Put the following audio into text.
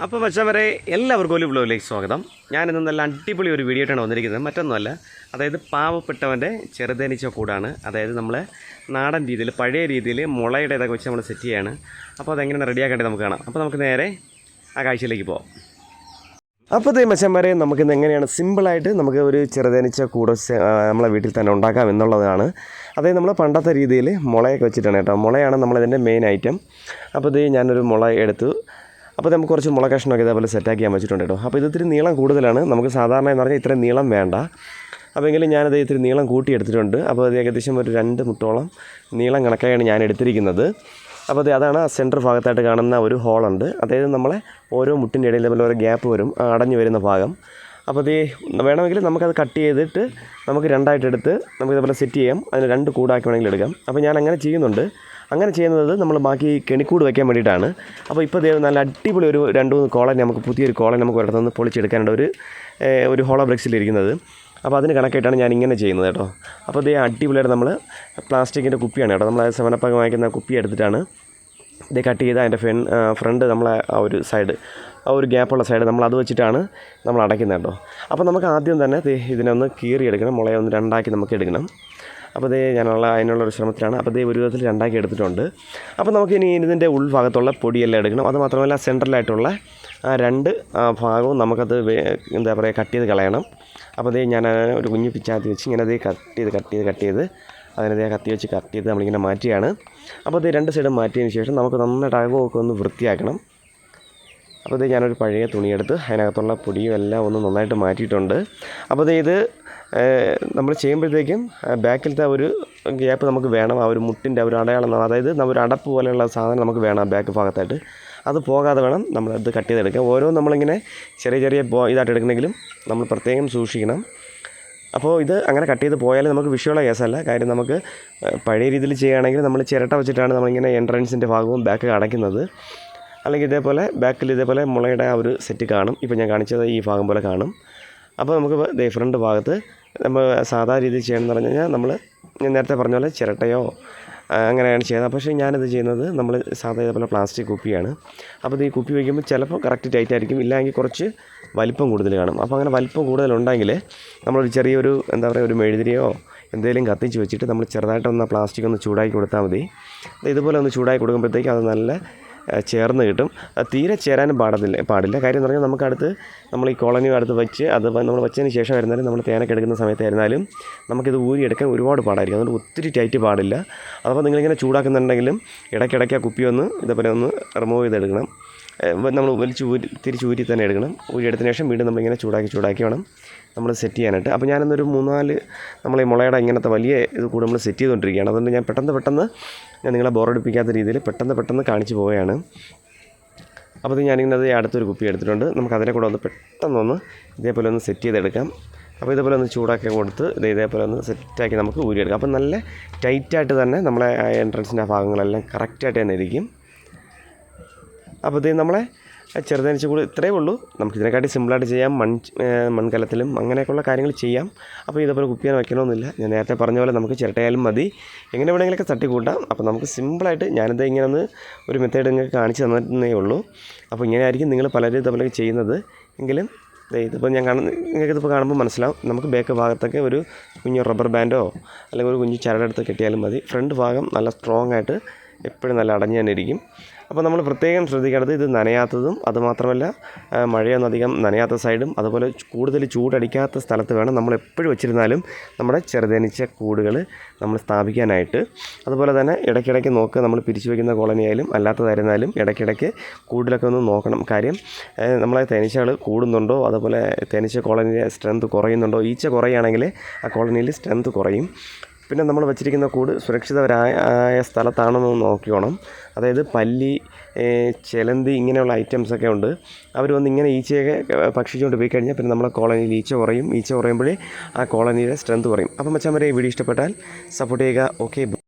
അപ്പോൾ പക്ഷേ എല്ലാവർക്കും ഒരു ബ്ലോഗിലേക്ക് സ്വാഗതം. ഞാനിന്ന് നല്ല അടിപൊളി ഒരു വീഡിയോ ആയിട്ടാണ് വന്നിരിക്കുന്നത്. മറ്റൊന്നുമല്ല അതായത് പാവപ്പെട്ടവന്റെ ചെറുതേനിച്ച കൂടാണ്. അതായത് നമ്മൾ നാടൻ രീതിയിൽ പഴയ രീതിയിൽ മുളയുടെ ഇതൊക്കെ വെച്ച് നമ്മൾ സെറ്റ് ചെയ്യാണ്. അപ്പോൾ അതെങ്ങനെ റെഡിയാക്കേണ്ടത് നമുക്ക് കാണാം. അപ്പോൾ നമുക്ക് നേരെ ആ കാഴ്ചയിലേക്ക് പോകാം അപ്പോൾ ഇതേ മച്ചന്മാരെ നമുക്കിന്ന് എങ്ങനെയാണ്? സിമ്പിളായിട്ട് നമുക്ക് ഒരു ചെറുതേനിച്ച കൂട് നമ്മളെ വീട്ടിൽ തന്നെ ഉണ്ടാക്കാം എന്നുള്ളതാണ്. അതായത് നമ്മൾ പണ്ടത്തെ രീതിയിൽ മുളയൊക്കെ വെച്ചിട്ടാണ് കേട്ടോ. മുളയാണ് നമ്മളിതിന്റെ മെയിൻ ഐറ്റം അപ്പോൾ ഇത് ഞാനൊരു മുള എടുത്തു. അപ്പോൾ നമുക്ക് കുറച്ച് മുളക് കഷ്ണമൊക്കെ ഇതേപോലെ സെറ്റാക്കി ഞാൻ വെച്ചിട്ടുണ്ട് കേട്ടോ. അപ്പോൾ ഇത് ഇത്തിരി നീളം കൂടുതലാണ്. നമുക്ക് സാധാരണ എന്ന് പറഞ്ഞാൽ ഇത്രയും നീളം വേണ്ട. അപ്പോൾ എങ്കിലും ഞാനത് ഇത്തിരി നീളം കൂട്ടി എടുത്തിട്ടുണ്ട്. അപ്പോൾ അത് ഏകദേശം ഒരു രണ്ട് മുട്ടോളം നീളം കണക്കായാണ് ഞാൻ എടുത്തിരിക്കുന്നത്. അപ്പോൾ അത് അതാണ് സെന്റർ ഭാഗത്തായിട്ട് കാണുന്ന ഒരു ഹോളുണ്ട് അതായത് നമ്മളെ ഓരോ മുട്ടിന്റെ ഇടയിൽ ഇതേപോലെ ഒരു ഗ്യാപ്പ് വരും അടഞ്ഞു വരുന്ന ഭാഗം. അപ്പോൾ അത് വേണമെങ്കിൽ നമുക്കത് കട്ട് ചെയ്തിട്ട് നമുക്ക് രണ്ടായിട്ട് എടുത്ത് നമുക്ക് ഇതേപോലെ സെറ്റ് ചെയ്യാം. അതിന് രണ്ട് കൂടാക്കി വേണമെങ്കിൽ എടുക്കാം. അപ്പോൾ ഞാൻ അങ്ങനെ ചെയ്യുന്നുണ്ട്. അങ്ങനെ ചെയ്യുന്നത് നമ്മൾ ബാക്കി കെണിക്കൂട് വയ്ക്കാൻ വേണ്ടിയിട്ടാണ്. അപ്പോൾ ഇപ്പോൾ നല്ല അടിപൊളി ഒരു രണ്ട് മൂന്ന് കോളൻ നമുക്ക് പുതിയൊരു കോളൻ നമുക്ക് ഒരിടത്തു നിന്ന് പൊളിച്ചെടുക്കാനുള്ള ഒരു ഒരു ഹോളോ ബ്രിക്സിലിരിക്കുന്നത് അപ്പോൾ അതിന് കണക്കായിട്ടാണ് ഞാൻ ഇങ്ങനെ ചെയ്യുന്നത് കേട്ടോ. അപ്പോൾ ഇതേ അടിപൊളിയായിട്ട് നമ്മൾ പ്ലാസ്റ്റിക്കിന്റെ കുപ്പിയാണ് കേട്ടോ. നമ്മൾ സെവനപ്പൊക്കെ വാങ്ങിക്കുന്ന കുപ്പി എടുത്തിട്ടാണ് ഇത് കട്ട് ചെയ്ത് അതിന്റെ ഫ്രണ്ട് ഫ്രണ്ട് നമ്മളെ ആ ഒരു സൈഡ് ആ ഒരു ഗ്യാപ്പുള്ള സൈഡ് നമ്മൾ അത് വെച്ചിട്ടാണ് നമ്മൾ അടയ്ക്കുന്നത് കേട്ടോ. അപ്പോൾ നമുക്ക് ആദ്യം തന്നെ ഇതിനൊന്ന് കീറിയെടുക്കണം. മുളയെ ഒന്ന് രണ്ടാക്കി നമുക്ക് എടുക്കണം. അപ്പോൾ ദേ ഞാനുള്ള അതിനുള്ള ഒരു ശ്രമത്തിലാണ്. അപ്പോൾ ദേ ഒരു വിധത്തിൽ രണ്ടാക്കി എടുത്തിട്ടുണ്ട്. അപ്പോൾ നമുക്ക് ഇനി ഇതിന്റെ ഉൾഭാഗത്തുള്ള പൊടിയെല്ലാം എടുക്കണം. അത് മാത്രമല്ല സെൻട്രലായിട്ടുള്ള ആ രണ്ട് ഭാഗവും നമുക്കത് എന്താ പറയുക കട്ട് ചെയ്ത് കളയണം. അപ്പോൾ ദേ ഞാൻ ഒരു കുഞ്ഞു പിച്ചാത്തി വെച്ച് ഇങ്ങനെ ദേ കട്ട് ചെയ്ത് കട്ട് ചെയ്ത് കട്ട് ചെയ്ത് അതിനെ കത്തി വെച്ച് കട്ട് ചെയ്ത് നമ്മളിങ്ങനെ മാറ്റിയാണ് അപ്പോൾ ഇത് രണ്ട് സൈഡും മാറ്റിയതിന് ശേഷം നമുക്ക് നന്നായിട്ട് അകമൊക്കെ ഒന്ന് വൃത്തിയാക്കണം. അപ്പോൾ ഇത് ഞാനൊരു പഴയ തുണിയെടുത്ത് അതിനകത്തുള്ള പൊടിയും എല്ലാം ഒന്ന് നന്നായിട്ട് മാറ്റിയിട്ടുണ്ട്. അപ്പോൾ ഇത് നമ്മൾ ചെയ്യുമ്പോഴത്തേക്കും ബാക്കിലത്തെ ഒരു ഗ്യാപ്പ് നമുക്ക് വേണം. ആ ഒരു മുട്ടിന്റെ ഒരു അടയാളം അതായത് ഒരു അടപ്പ് പോലെയുള്ള സാധനം നമുക്ക് വേണം ആ ബാക്ക് ഭാഗത്തായിട്ട്. അത് പോകാതെ വേണം നമ്മൾ ഇത് കട്ട് ചെയ്തെടുക്കുക ഓരോ നമ്മളിങ്ങനെ ചെറിയ ചെറിയ ഇതായിട്ട് എടുക്കണമെങ്കിലും നമ്മൾ പ്രത്യേകം സൂക്ഷിക്കണം. അപ്പോൾ ഇത് അങ്ങനെ കട്ട് ചെയ്ത് പോയാൽ നമുക്ക് വിഷയമുള്ള കേസല്ല കാര്യം നമുക്ക് പഴയ രീതിയിൽ ചെയ്യുകയാണെങ്കിൽ നമ്മൾ ചിരട്ട വെച്ചിട്ടാണ് നമ്മളിങ്ങനെ എൻട്രൻസിന്റെ ഭാഗവും ബാക്ക് അടയ്ക്കുന്നത്. അല്ലെങ്കിൽ ഇതേപോലെ ബാക്കിൽ ഇതേപോലെ മുളയുടെ ആ ഒരു സെറ്റ് കാണും. ഇപ്പോൾ ഞാൻ കാണിച്ചത് ഈ ഭാഗം പോലെ കാണും. അപ്പോൾ നമുക്ക് ദേ ഫ്രണ്ട് ഭാഗത്ത് നമ്മൾ സാധാ രീതിയിൽ ചെയ്യണമെന്ന് പറഞ്ഞു കഴിഞ്ഞാൽ നമ്മൾ ഞാൻ നേരത്തെ പറഞ്ഞ പോലെ ചിരട്ടയോ അങ്ങനെയാണ് ചെയ്യുന്നത്. പക്ഷേ ഞാനിത് ചെയ്യുന്നത് നമ്മൾ സാധാ ഇതേപോലെ പ്ലാസ്റ്റിക് കുപ്പിയാണ്. അപ്പോൾ ഇത് ഈ കുപ്പി വയ്ക്കുമ്പോൾ ചിലപ്പോൾ കറക്റ്റ് ടൈറ്റ് ആയിരിക്കും. ഇല്ലെങ്കിൽ കുറച്ച് വലിപ്പം കൂടുതൽ കാണും. അപ്പോൾ അങ്ങനെ വലിപ്പം കൂടുതലുണ്ടെങ്കിൽ നമ്മളൊരു ചെറിയൊരു എന്താ പറയുക ഒരു മെഴുതിരിയോ എന്തെങ്കിലും കത്തിച്ച് വെച്ചിട്ട് നമ്മൾ ചെറുതായിട്ടൊന്ന് പ്ലാസ്റ്റിക് ഒന്ന് ചൂടാക്കി കൊടുത്താൽ മതി. ഇത് ഇതുപോലെ ഒന്ന് ചൂടാക്കി കൊടുക്കുമ്പോഴത്തേക്കും അത് നല്ല ചേർന്ന് കിട്ടും. തീരെ ചേരാനും പാടത്തില്ല പാടില്ല. കാര്യം എന്ന് പറഞ്ഞാൽ നമുക്കടുത്ത് നമ്മൾ ഈ കോളനി അടുത്ത് വെച്ച് അത് നമ്മൾ വെച്ചതിന് ശേഷം ആയിരുന്നാലും നമ്മൾ തേനൊക്കെ എടുക്കുന്ന സമയത്തായിരുന്നാലും നമുക്കിത് ഊരിയെടുക്കാൻ ഒരുപാട് പാടായിരിക്കും. അതുകൊണ്ട് ഒത്തിരി ടൈറ്റ് പാടില്ല. അപ്പോൾ നിങ്ങളിങ്ങനെ ചൂടാക്കുന്നുണ്ടെങ്കിലും ഇടയ്ക്കിടയ്ക്ക് ആ കുപ്പി ഒന്ന് ഇതേപോലെ ഒന്ന് റിമൂവ് ചെയ്തെടുക്കണം. നമ്മൾ വലിച്ച് ഊരി തിരിച്ച് ഊരി തന്നെ എടുക്കണം. ഊരി എടുത്തതിന് ശേഷം വീണ്ടും നമ്മളിങ്ങനെ ചൂടാക്കി ചൂടാക്കി വേണം നമ്മൾ സെറ്റ് ചെയ്യാനായിട്ട്. അപ്പോൾ ഞാനിന്നൊരു മൂന്നാൽ നമ്മൾ ഈ മുളയുടെ ഇങ്ങനത്തെ വലിയ ഇത് കൂടെ നമ്മൾ സെറ്റ് ചെയ്തുകൊണ്ടിരിക്കുകയാണ്. അതുകൊണ്ട് ഞാൻ പെട്ടെന്ന് പെട്ടെന്ന് ഞാൻ നിങ്ങളെ ബോറടിപ്പിക്കാത്ത രീതിയിൽ പെട്ടെന്ന് പെട്ടെന്ന് കാണിച്ചു പോവുകയാണ്. അപ്പോൾ ഇത് ഞാനിങ്ങനെ അത് അടുത്തൊരു കുപ്പി എടുത്തിട്ടുണ്ട്. നമുക്ക് അതിനെ കൂടെ ഒന്ന് പെട്ടെന്നൊന്ന് ഇതേപോലെ ഒന്ന് സെറ്റ് ചെയ്തെടുക്കാം. അപ്പോൾ ഇതേപോലെ ഒന്ന് ചൂടാക്കി കൊടുത്ത് ഇത് ഇതേപോലെ ഒന്ന് സെറ്റാക്കി നമുക്ക് ഊരിയെടുക്കാം. അപ്പോൾ നല്ല ടൈറ്റായിട്ട് തന്നെ നമ്മളെ എൻട്രൻസിന്റെ ആ ഭാഗങ്ങളെല്ലാം കറക്റ്റായിട്ട് തന്നെ ഇരിക്കും. അപ്പോൾ ഇത് നമ്മളെ ചെറുതനിച്ച് കൂടി ഇത്രയേ ഉള്ളൂ. നമുക്ക് ഇതിനെക്കാട്ടി സിമ്പിളായിട്ട് ചെയ്യാം. മൺ മൺകലത്തിലും അങ്ങനെയൊക്കെയുള്ള കാര്യങ്ങൾ ചെയ്യാം. അപ്പോൾ ഇതേപോലെ കുപ്പിയാൻ വയ്ക്കണമെന്നില്ല. ഞാൻ നേരത്തെ പറഞ്ഞ പോലെ നമുക്ക് ചിരട്ടയാലും മതി. എങ്ങനെ വേണമെങ്കിലൊക്കെ തട്ടി കൂട്ടാം. അപ്പോൾ നമുക്ക് സിമ്പിളായിട്ട് ഞാനിത് ഇങ്ങനെ ഒന്ന് ഒരു മെത്തേഡ് നിങ്ങൾക്ക് കാണിച്ചു തന്നേ ഉള്ളൂ. അപ്പോൾ ഇങ്ങനെ ആയിരിക്കും നിങ്ങൾ പലരും ഇതേപോലെ ചെയ്യുന്നത്. എങ്കിലും ഇതിപ്പോൾ ഞാൻ കാണുന്ന നിങ്ങൾക്ക് ഇതിപ്പോൾ കാണുമ്പോൾ മനസ്സിലാവും. നമുക്ക് ബാക്ക് ഭാഗത്തൊക്കെ ഒരു കുഞ്ഞു റബ്ബർ ബാൻഡോ അല്ലെങ്കിൽ ഒരു കുഞ്ഞു ചരടെടുത്ത് കെട്ടിയാലും മതി. ഫ്രണ്ട് ഭാഗം നല്ല സ്ട്രോങ് ആയിട്ട് എപ്പോഴും നല്ല അടഞ്ഞു തന്നെ ഇരിക്കും. അപ്പോൾ നമ്മൾ പ്രത്യേകം ശ്രദ്ധിക്കേണ്ടത് ഇത് നനയാത്തതും അതുമാത്രമല്ല മഴയൊന്നും അധികം നനയാത്ത സൈഡും അതുപോലെ കൂടുതൽ ചൂടടിക്കാത്ത സ്ഥലത്ത് വേണം നമ്മൾ എപ്പോഴും വെച്ചിരുന്നാലും നമ്മുടെ ചെറുതേനീച്ച കൂടുകൾ നമ്മൾ സ്ഥാപിക്കാനായിട്ട്. അതുപോലെ തന്നെ ഇടയ്ക്കിടയ്ക്ക് നോക്കുക നമ്മൾ പിരിച്ചു വയ്ക്കുന്ന കോളനിയായാലും അല്ലാത്തതായിരുന്നാലും ഇടയ്ക്കിടയ്ക്ക് കൂടുതലൊക്കെ ഒന്ന് നോക്കണം. കാര്യം നമ്മളെ തേനീച്ചകൾ കൂടുന്നുണ്ടോ? അതുപോലെ തേനീച്ച കോളനിയിലെ സ്ട്രെങ്ത് കുറയുന്നുണ്ടോ? ഈച്ച കുറയുകയാണെങ്കിൽ ആ കോളനിയിൽ സ്ട്രെങ്ത് കുറയും. പിന്നെ നമ്മൾ വെച്ചിരിക്കുന്ന കൂട് സുരക്ഷിതരായ സ്ഥലത്താണെന്ന് നോക്കിയോണം അതായത് പല്ലി ചെലന്തി ഇങ്ങനെയുള്ള ഐറ്റംസൊക്കെ ഉണ്ട്. അവർ വന്ന് ഇങ്ങനെ ഈച്ചയൊക്കെ ഭക്ഷിച്ചുകൊണ്ട് പോയി കഴിഞ്ഞാൽ പിന്നെ നമ്മളെ കോളനിയിൽ ഈച്ച കുറയും. ഈച്ച കുറയുമ്പോഴേ ആ കോളനിയുടെ സ്ട്രെങ്ത് കുറയും. അപ്പം മച്ചാൻ ഈ വീഡിയോ ഇഷ്ടപ്പെട്ടാൽ സപ്പോർട്ട് ചെയ്യുക. ഓക്കെ